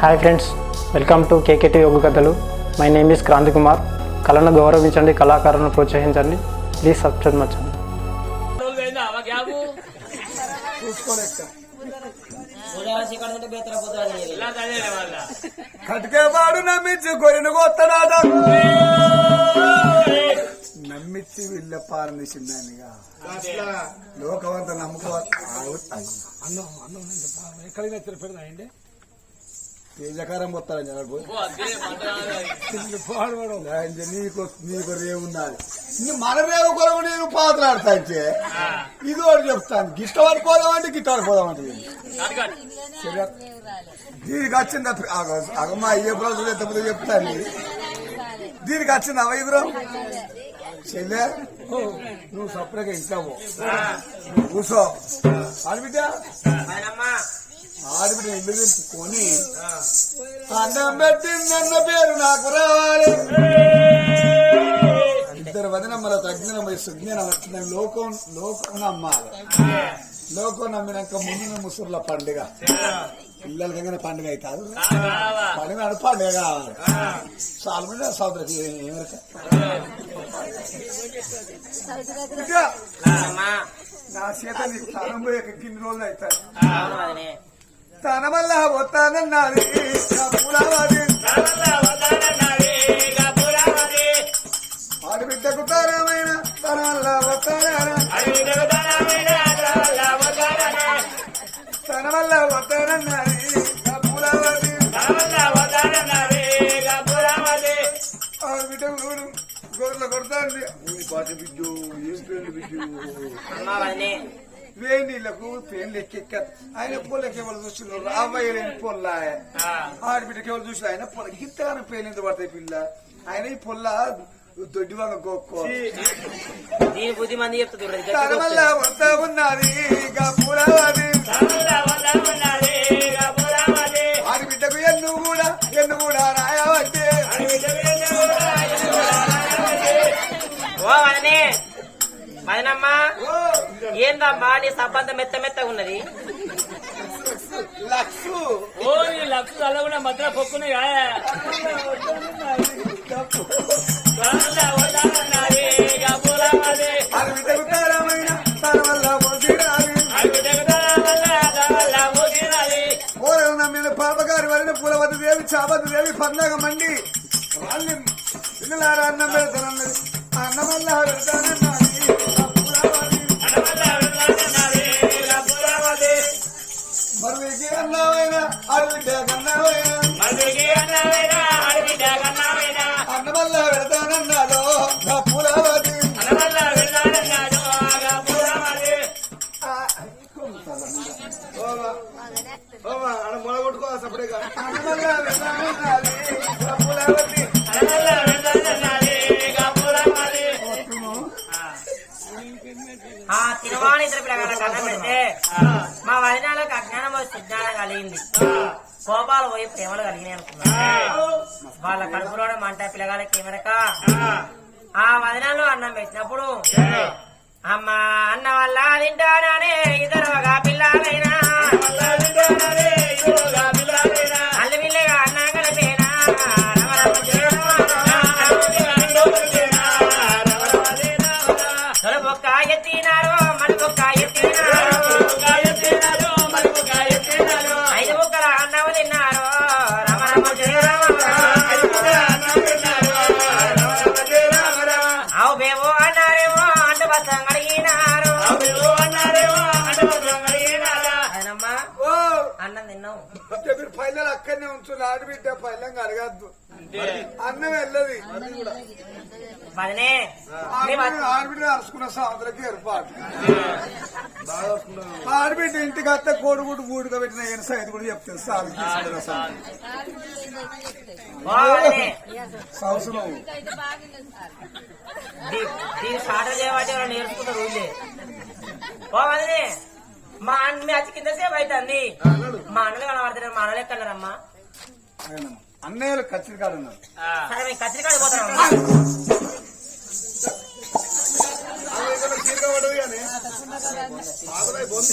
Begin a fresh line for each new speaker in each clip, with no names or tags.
Hi friends welcome to KKT యోగ కథలు my name is Kranthi Kumar కళను గౌరవించండి కళాకారులను ప్రోత్సహించండి. ప్లీజ్ సబ్స్క్రైబ్ మచ్చండి
కటికేవాడు నమ్మించి కొరిన కొత్తనాట నమ్మించి వీళ్ళ పారనిసిందానిగా లోకమంతా నమ్ముకోవాలి.
ఎక్కడైనా తిరుపతి అయింది
తేజకారం పోతారని జనకు
పాడవడం
నీకు నీకు రేవున్నది నీ మన రేవు కొరకు నేను పాత్ర ఆడతాంటే ఇది ఒకటి చెప్తాను. గిట్ట పడిపోదామంటే గిట్ట పడిపోదామంటే సరే. దీనికి వచ్చింది? అగమ్మా ఏ బ్రౌజర్ ఎంత చెప్తాను దీనికి వచ్చింది అవ బ్రో? చెల్లె నువ్వు సపరేట్గా. నువ్వు కూర్చో. ఆడబిడ్డ ఇల్లు నింపుకొని అన్నం పెట్టి నన్న పేరు నాకు రావాలి. ఇద్దరు వదినమ్మల తగ్గిన సుజ్ఞానం లోకం లోకం నమ్మాలి. లోకం నమ్మినాక ముందు ముసుర్ల పండుగ. పిల్లల దగ్గర పండుగ అవుతారు పండుగ నాడు పండుగ కావాలి. చాలా మంది ఇంకా నా చేత నీకు కిన్ని రోజులు అవుతాయి. తన వల్ల వస్తానన్నది నా పూలవాది ఆడబిడ్డకు తారమైన తన వల్ల వస్తానా తన వల్ల వస్తానన్నది నా పూలవాది ఆడబిడ్డ ఊరు గొర్రెలు కొడతాంది. ఊరి పాట బిడ్డు ఏం పేరు బిడ్డు? వేడి నీళ్ళకు పేర్లు ఎక్కెక్క ఆయన పొలకి ఎవరు చూస్తున్నారు రాబోయే లేని పొల్ల. ఆడబిడ్డకి ఎవరు చూసి ఆయన పొల గిత్తగానే పేర్లు ఎంత పడతాయి పిల్ల? ఆయన ఈ పొల్ల దొడ్డి వంగ గోక్కో వల్ల వస్తా ఉన్నది పూలవాది ఆడబిడ్డకు ఎన్ను కూడా ఎన్ను కూడా రాయవద్దే.
వదనమ్మా ఏందమ్మా నీ సబ్బంత మెత్త మెత్తగా ఉన్నది?
లక్షు
ఓ నీ లక్ష చల్లకుండా మధ్య పొక్కునే
పాపగారి వలన పూలవతి దేవి చాపతి దేవి పండగ మండి. వాళ్ళని పిల్లలారా అన్నం పెడతానన్నది. అన్నం వల్ల అన్నం వల్ల ఆ పూలవతి
ఇద్దరు పెడితే మా వదినాలకు అజ్ఞానం వచ్చి కలిగింది. కోపాలు పోయి ప్రేమలు కలిగినాయి అనుకున్నా. వాళ్ళ కడుపులోనే మంట పిల్లగాళ్ళకి ఏమనక ఆ వదినాలు అన్నం పెట్టినప్పుడు అమ్మా అన్న వల్ల తింటాననే ఇద్దరుగా పిల్లలైనా అన్నం తిన్నావు.
పైలలు అక్కడనే ఉంచుని ఆడబిడ్డ పైలంగా అడగద్దు. అన్నం వెళ్ళది. ఆడబిడ్డ అరుచుకున్న ఏర్పాటు. ఆడబిడ్డ ఇంటికి అత్త కోడిగుడ్డు గూడుగా పెట్టిన ఎనస ఇది కూడా చెప్తాను
ఓ వదినే,
సంవత్సరం.
నేర్చుకుంటారు వదినే మా అన్న మీ అచ్చి కింద సేపు అవుతుంది మా అన్నలు కనబడుతున్నారు మా అన్నలు ఎక్కన్నారమ్మా
అన్నయ్యలు కచ్చిరికాడు ఉన్నారు
సరే మేము కత్తిరికాడి
చీరగా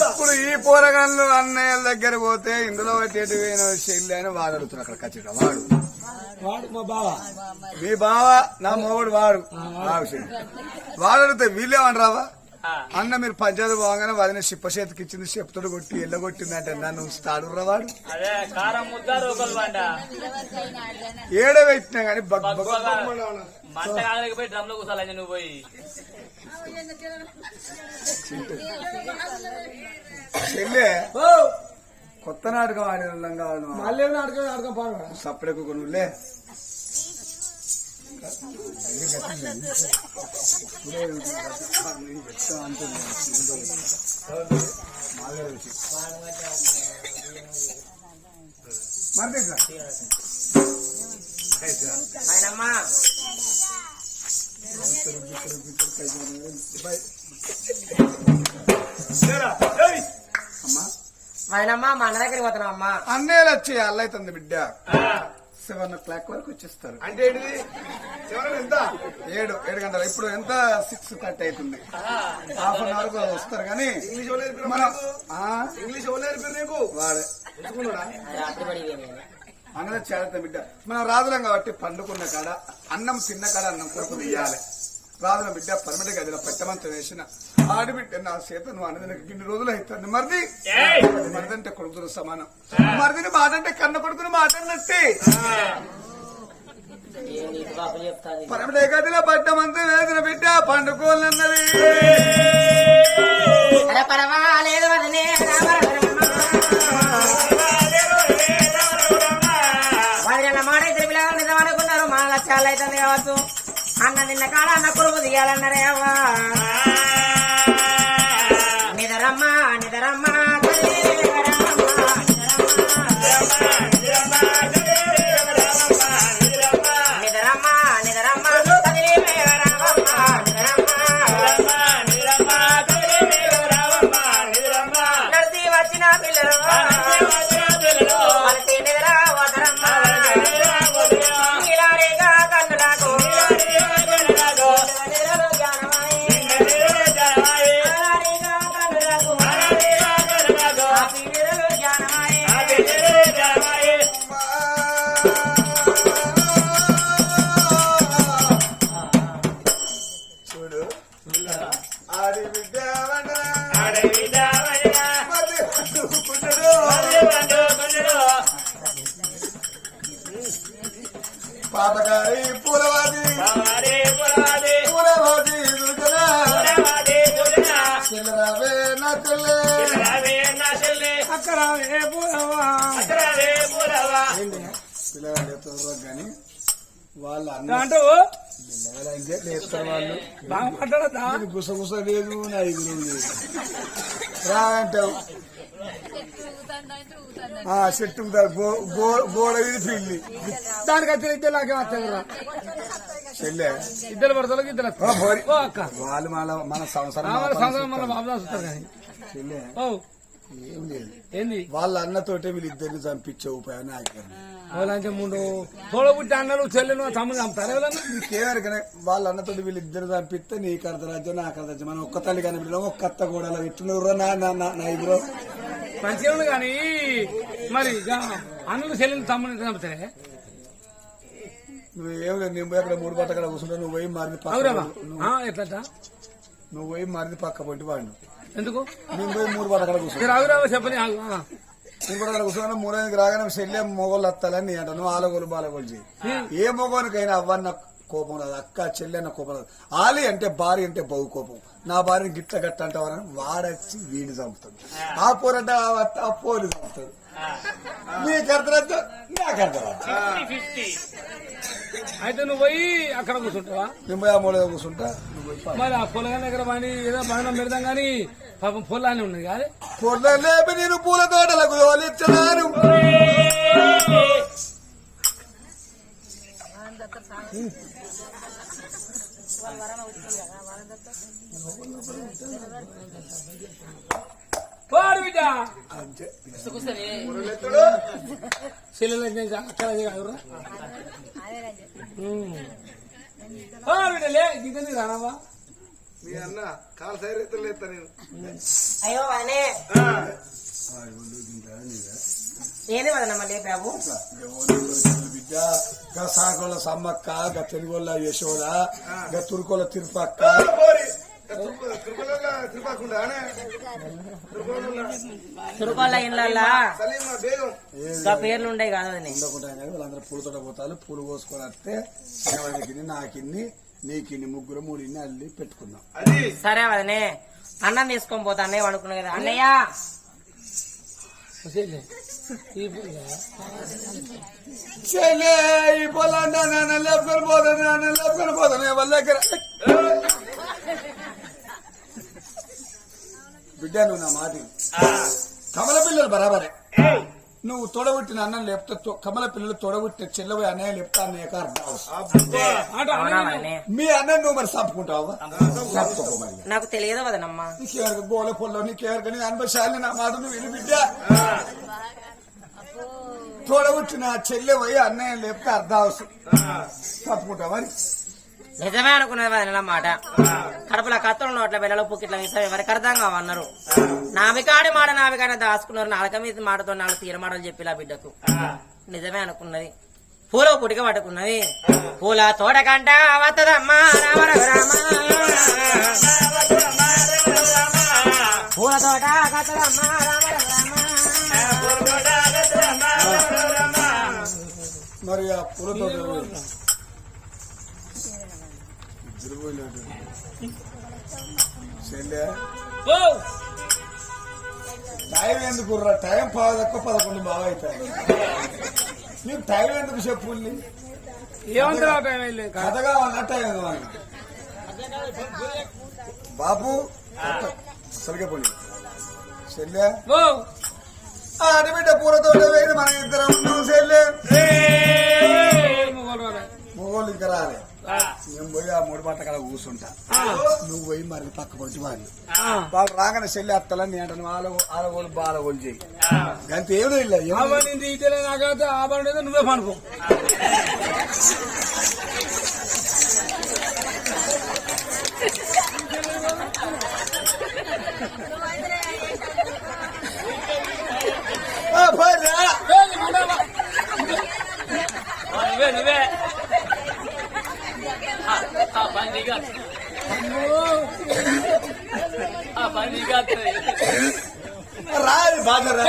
ఇప్పుడు ఈ పోరగాళ్ళు అన్నయ్య దగ్గర పోతే ఇందులో పెట్టేటి చెల్లి అని వాడు అడుగుతున్నారు అక్కడ ఖచ్చితంగా వాడు.
వాడు మా బావ.
మీ బావ నా మొగుడు వాడు. వాడు. అడిగితే వీళ్ళేమంటారావా అన్న మీరు పంచాయతీ పోగానే వదిన చిప్ప చేతికి ఇచ్చింది చెప్పుతోడు కొట్టి ఎల్లగొట్టింది అంటే. నన్ను తాడు వాడు.
అదే కారం ముద్ద రోకలు పంట
ఏడ పెట్టినా గానీ చెల్లె కొత్త నాటకం ఆడిన వాళ్ళం కావాలి
మళ్ళీ అడగ అడగ పాడు.
మరి
ఆయనమ్మా
అమ్మా
ఆయనమ్మా మా అన్న దగ్గరికి పోతున్నాం అమ్మా
అన్నయ్యలు వచ్చి అల్లైతుంది బిడ్డ సెవెన్ ఓ క్లాక్ వరకు వచ్చేస్తారు.
అంటే ఏంటిది? ఎంత?
ఏడు ఏడు గంటలు. ఇప్పుడు ఎంత? సిక్స్ థర్టీ అవుతుంది. హాఫ్ అన్ అవర్ వస్తారు కానీ
ఇంగ్లీష్
మనం ఆ,
ఇంగ్లీష్ నీకు?
వాడే. అన్నది చేరత బిడ్డ. మనం రాదులం కాబట్టి పండుకున్న కాడ అన్నం తిన్న కాడ అన్నం కొరకు తీయాలి రాదుల బిడ్డ పరమటి గదిలో పెట్టమంత వేసిన ఆడిబిడ్డ నా చేత నువ్వు అన్నది ఇన్ని రోజులు అవుతుంది మరిది మరిదంటే కొడుకులు సమానం. మరిదిని మాట అంటే కన్న కొడుకుని మాట అన్నట్టే పరమటి గదిలో పడ్డమంత వేసిన బిడ్డ పండుకోవాలన్నది
అరే పర్వాలేదు వదినే వదిన మాట ఇద్దరు పిల్లలు నిజం అనుకున్నారు. మా లక్ష్యాలు అవుతుంది కావచ్చు. అన్న నిన్న కాడ అన్న కురుపు దిగాలన్నారే
పాపగారి పూలవాది. పూలవాది. చెల్లరావే నా చెల్లె.
అక్కడ ఏ పూలవా.
ఎత్తుతారు కానీ వాళ్ళ అన్న
బాగా మాట్లాడదా
గుసగుస లేదు నా ఎదురు లేదు రా అంటావు ఆ చెట్టు గోడ ఇది పిల్లి
దానికి వచ్చిన ఇద్దరు నాకేం వచ్చారు
చెల్లె
ఇద్దరు పడతలకు ఇద్దరు
వాళ్ళు మన మన సంవత్సరం
సంవత్సరం మన. బాబు వస్తారు కానీ
చెల్లె
ఓ
ఏం లేదు
ఏంది
వాళ్ళ అన్నతోటే వీళ్ళు ఇద్దరిని చంపించే ఉపాయాన్ని ఆగారు
ముందు తోడబుట్టి అన్నలు చెల్లెలు తమ్ముడు చంపుతారు ఎవరన్నా
నీకేమరికనే వాళ్ళ అన్నతోటి వీళ్ళు ఇద్దరు చంపిస్తే నీకు అర్ధరాజ్యం నాకు అర్ధరాజ్యం మనం ఒక్క తల్లి కనిపించడం ఒక్క అత్త కూడా నా నా నా నా ఇద్దరు
ఉంది కానీ మరి అన్నలు చెల్లెలు తమ్ముడు చంపుతారే?
నువ్వు ఏం లేదు నేను పోయి అక్కడ మూడు పట్ట అక్కడ కూర్చుంటా నువ్వు పోయి మారిది పక్క నువ్వు-
ఎట్లా
నువ్వు పోయి మారిది పక్క పొంటి వాడు
ఎందుకు?
నేను పోయి మూడు పట్ట అక్కడ కూర్చుంటా
అవురామా చెప్పని.
నేను కూడా అక్కడ కూర్చున్నా మూడైదుకి రాగానే చెల్లె మొగోళ్ళు వస్తాలని నువ్వు ఆలగోలు బాలగోలు చేయి. ఏ? మొగోనికైనా అవ్వన్న కోపం రాదు. అక్క చెల్లె అన్న కోపం రాదు. ఆలి అంటే భార్య అంటే బహు కోపం. నా భార్యని గిట్ల గట్ట అంటావని వాడచ్చి వీడిని చంపుతాడు. ఆ. పోరంటే ఆ పోలి చంపుతాడు. నీకు అర్థరాజ్యం నాకు అర్థరాజ్యం
అయితే నువ్వు పోయి అక్కడ కూర్చుంటావా?
నేను పోయి ఆ మూల కూర్చుంటా.
మరి ఆ పొలగా దగ్గర పని ఏదో బాణం పెడతాం కానీ పాపం పొలాన్ని ఉన్నది కాదు.
పొద్దున లేపి నేను పూల తోటలకు తోలిచ్చనాను
పోడు బిడ్డ
అంతే
చెల్లెలు అక్కడ కాదురా పోడు బిడ్డ లే దిగని రానవా
మీ అన్న కాలు సైడ్ ఎత్తులు ఎత్తా నేను
అయ్యో వదనే
ఏది
ఏంది వదన
బిడ్డ గా సాగోళ్ళ సమ్మక్క గా తెలుగోళ్ళ యశోద గా తురుకోళ్ళ తిరుపక్క
పోరి. తిరుప-
ఇంకా పేర్లు కాదు వదినే
కానీ వాళ్ళందరూ పూలతోట పోతారు పూలు కోసుకొని వస్తే శివడికిని నాకిన్ని నీకిన్ని ముగ్గురు మూడిన్ని అల్లి పెట్టుకుందాం
సరే వదనే అన్నం తీసుకొని పోతా అన్నయ్య అనుకున్నా కదా. అన్నయ్య!
చెల్లే ఈ పొలాన్ని నన్ను లేపుకొని పోతాను నన్ను లేపుకొని పోతాను వాళ్ళ దగ్గర బిడ్డ నువ్వు నా విను. కమల పిల్లలు బరాబరే నువ్వు తొడగొట్టిన అన్నం లేపుతా కమల పిల్లలు తొడగొట్టిన చెల్లవి అన్నయ్య లేపుతా అన్నయ్య మీ అన్నయ్య నువ్వు మరి చంపుకుంటావా
నాకు తెలియదు వదనమ్మ.
నీకెవరికి గోల పొల్లో నీకెవరికి నీ అనుభవశాలి నా మాట నువ్వు విను బిడ్డ. తోడగొట్టిన చెల్లె పోయి అన్నయ్య లేపితే అర్థం అవసరం. తప్పుకుంటా మరి?
నిజమే అనుకున్నది వదిన మాట. కడుపులో కత్తులు నోట్ల పిల్లలు పుక్కిట్ల విషయం ఎవరికి అర్థం కావన్నారు నావికాడి మాట నామికానే దాచుకున్నారు నాలుక మీద మాటతో నాలుగు తీర మాటలు చెప్పిలా బిడ్డకు. నిజమే అనుకున్నది. పూల పుడిక పట్టుకున్నది. పూల తోట కంట వత్తదమ్మా పూల తోట కత్తదమ్మా
మరి ఆ చెల్లె టైం ఎందుకు రా? టైం పావు తక్కువ పదకొండు బాగా అవుతాయి నీకు టైం ఎందుకు చెప్పు కథ కావాలన్నా టైం కావాలి బాబు అసలుగా పోనీ. చెల్లె ఆడబిడ్డ పూలతో వేడి మన ఇద్దరం ఉన్నాం చెల్లె. మొగోళ్ళు ఇంకా రాలే. మేము పోయి ఆ మూడు బాట కదా కూర్చుంటా నువ్వు పోయి మరి పక్క పొట్టి వాళ్ళు వాళ్ళు రాగానే చెల్లి అత్తలని నేను వాళ్ళ వాళ్ళ వాళ్ళు బాల వాళ్ళు చేయి అంత ఏదో
ఇల్ల నాకైతే ఆ బండి నువ్వే పనుకో
ఆ
పని నీగా
రా ఇది బాధ రా.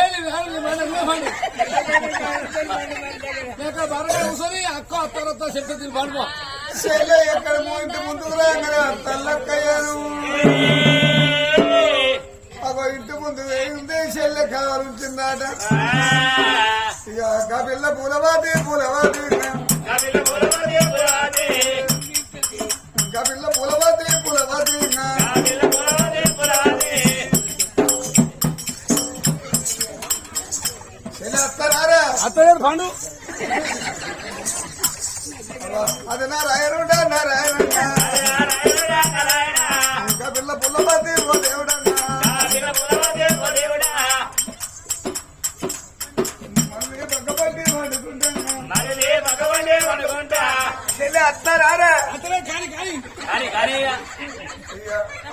కూర్చొని అక్క అత్తరత్త చెట్టు తిని పనుకో
చెల్లె ఎక్కడ మో ఇంటి ముందుకు రాగానే తల్లక్కయ్యాను అగో ఇంటి ముందు వేయిందే చెల్లె కావాలంటుందాట ఇక గా పిల్ల పూలవాది పూలవాది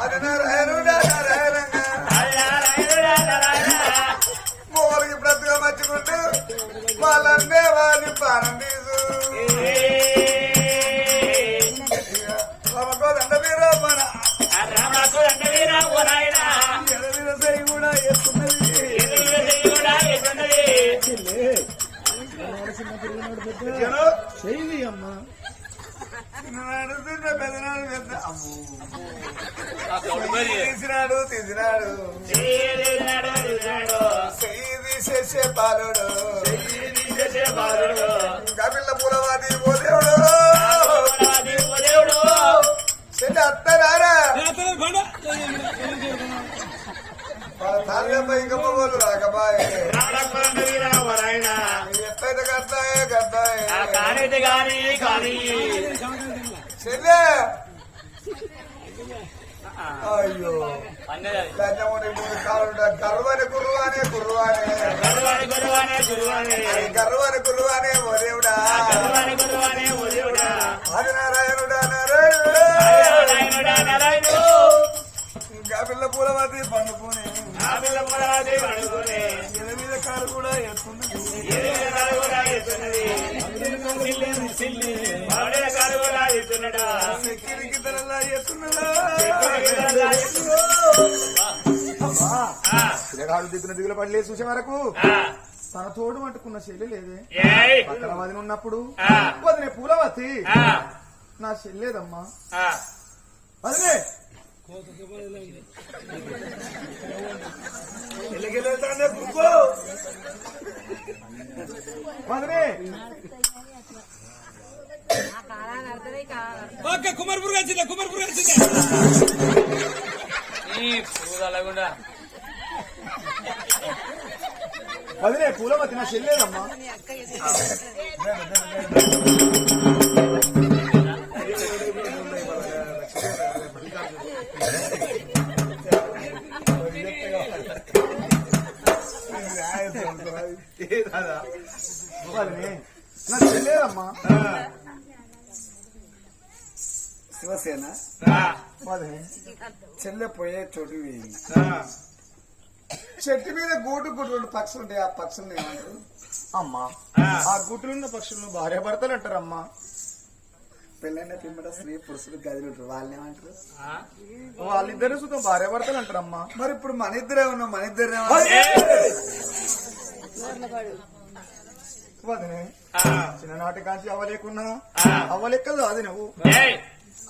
అది రాయనంగా మోరికి బ్రతుగా మర్చుకుంటూ వాళ్ళన్నే వాడి పానం తీసినాడు తీసినాడు. తీసేసే బాలుడు. కపిల్ల పూలవాది ఓ దేవుడు. చెల్లి అత్తరారా తాళ్ళపై ఇంకా మొగోళ్ళు రాకబాయే ఎత్తైతే కడతాయే కడతాయే.
కానైతే కానీ కానీ
చెల్లె అయ్యో
అన్నది
లంచముడి మూడు కాళ్ళు గర్వని
దిగున దిగుల పడలే చూసే వరకు. తన తోడు అంటుకున్న చెల్లి లేదే. పక్కన వదిన ఉన్నప్పుడు
ఆ.
వదినే పూలవతి.
ఆ,
నా చెల్లేదమ్మా.
ఆ.
వదినే ఎల్లకెళ్ళేస్తానే కుక్కో. వదినే
కుమార్పూర్ వచ్చిందా కుమార్పూర్ వచ్చిందా
ఈ పురుగు అలాగుండా
పూలవతి నా చెల్లేదమ్మా నా చెల్లేదమ్మా శివసేన. చెల్లె పోయే చోటు చెట్టు మీద గూడు గుడ్డు రెండు పక్షులు ఉంటాయి. ఆ పక్షులు ఏమంటారు? అమ్మా. ఆ. గుడ్డులున్న పక్షులను భార్య భర్తలు అంటారమ్మా. పెళ్ళైన పిమ్మట స్త్రీ పురుషులు గదిలు ఉంటారు వాళ్ళని ఏమంటారు? వాళ్ళిద్దరు సుతం భార్య భర్తలు అంటారమ్మా.
మరి ఇప్పుడు మన ఇద్దరే ఉన్నాం మన ఇద్దరే
వదినే చిన్ననాటి కాంచి అవ్వలేకున్నా అవ్వలెక్కదు అది నువ్వు.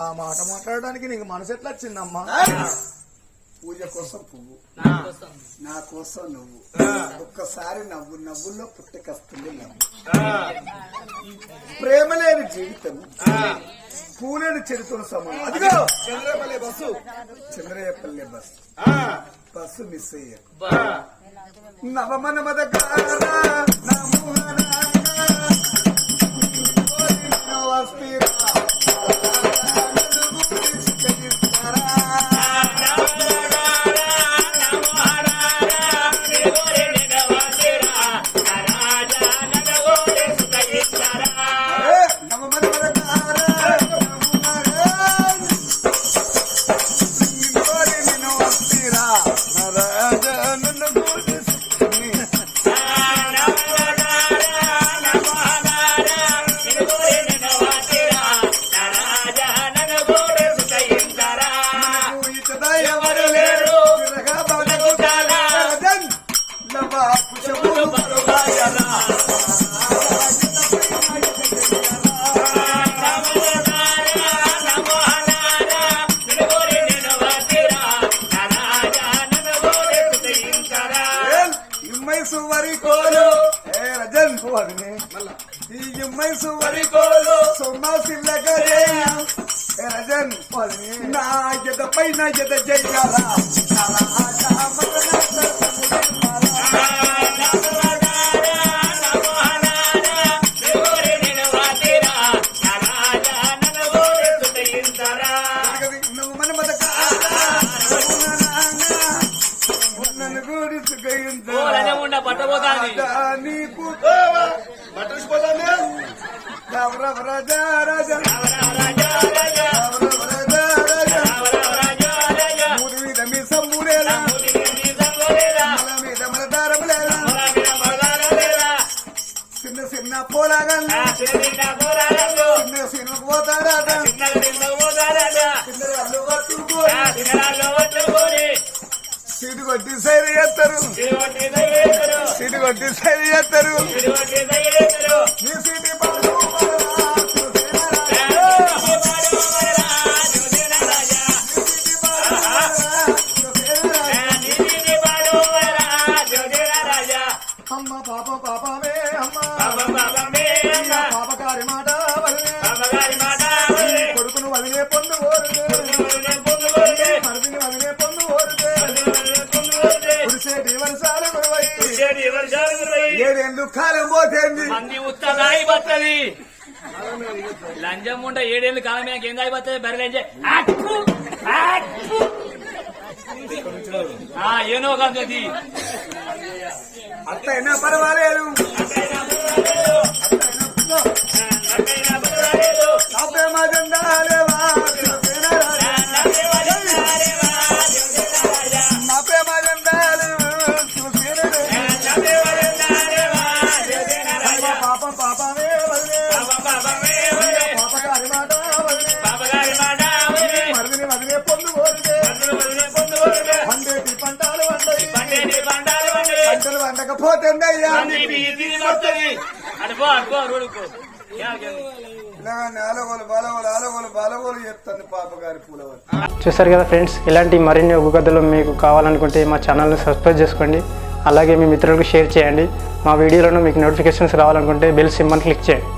ఆ మాట మాట్లాడడానికి నీకు మనసు ఎట్లా వచ్చిందమ్మా?
పూజ కోసం పువ్వు.
నా కోసం
నా నువ్వు. ఒక్కసారి నవ్వు నవ్వుల్లో పుట్టకొస్తుంది నవ్వు. ప్రేమ లేని జీవితం. పూలేని చెరుతున్న సమానం. అదిగో!
Chandrapalli bus.
Chandrayyapalle bus bus miss అయ్యా.
బా.
నవమన మదకారా ఎవరు కోలు. ఏ రజన్ వదినే ఈ ఇమ్మై సువరి కోలు. సొమ్మ సిల్లగరే ఏ రజన్ వదినే నా ఎద పైన ఎద జయ్యాల? నువ్వు సీటు కొట్టి సైడ్ చేస్తారు సీటు కొట్టి సైడ్ చేస్తారు నీ సీటు పాపకారి మాట వదిలే. కొడుకును వదిలే పొందు ఓరుదే. మరిదిని వదిలే పొందు ఓరుదే. కురిసేటి వర్షాలు కురవై ఏడేళ్ళు కాలం పోతేంది.
మంది ఉత్తదాయి లంజం ఉంట ఏడేళ్ళు కాలం మీద ఏం దాయి బత్తది బెరలేంజే ఏనో కది
అట్టయినా పర్వాలేదు. అబ్బే మా జెండాలేవా పాపగారి పూలవతి.
చూసారు కదా ఫ్రెండ్స్ ఇలాంటి మరిన్ని ఒగ్గు కథలు మీకు కావాలనుకుంటే మా ఛానల్ని సబ్స్క్రైబ్ చేసుకోండి. అలాగే మీ మిత్రులకు షేర్ చేయండి. మా వీడియోలను మీకు నోటిఫికేషన్స్ రావాలనుకుంటే బెల్ సింబల్ క్లిక్ చేయండి.